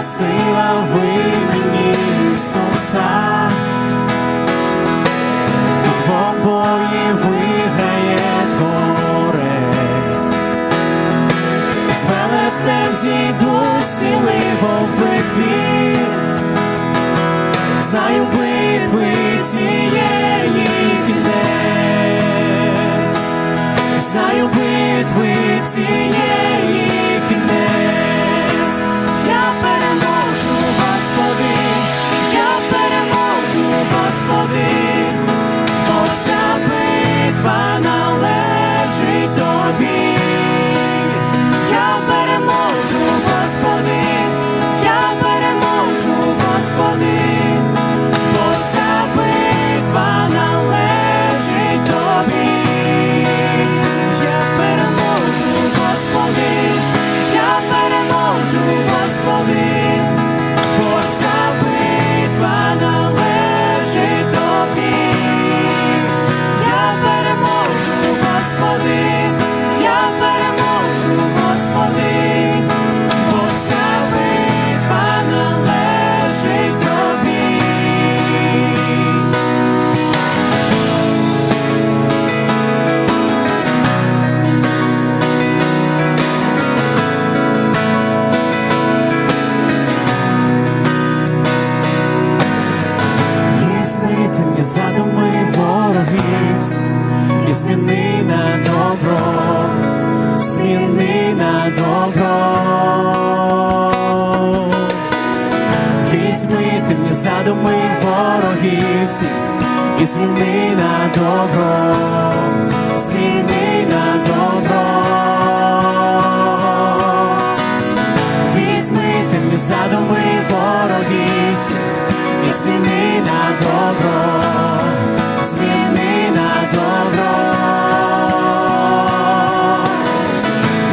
Сила в імені Ісуса, у двобої виграє Творець, з велетнем зійду сміливо в битві, знаю битви цієї кінець, знаю битви цієї переможу, Мені задуми ворогів. І зміни на добро, зміни на добро. Візьми ти мені задуми ворогів. І зміни на добро, зміни на добро. Візьми ти мені задуми ворогів. І зміни добро, зміни на добро.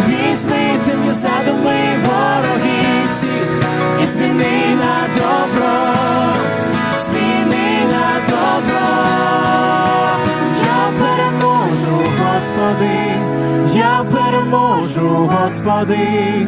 Візьми ти задуми ворогів всіх і зміни на добро, зміни на добро. Я переможу, Господи, я переможу, Господи,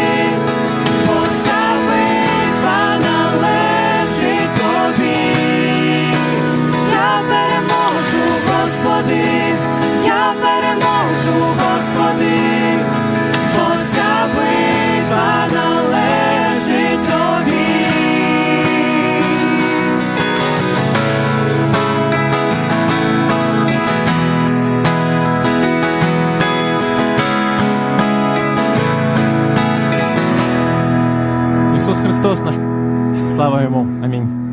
Господи, я переможу, Господи, бо ця битва належить тобі. Ісус Христос наш. Слава йому. Амінь.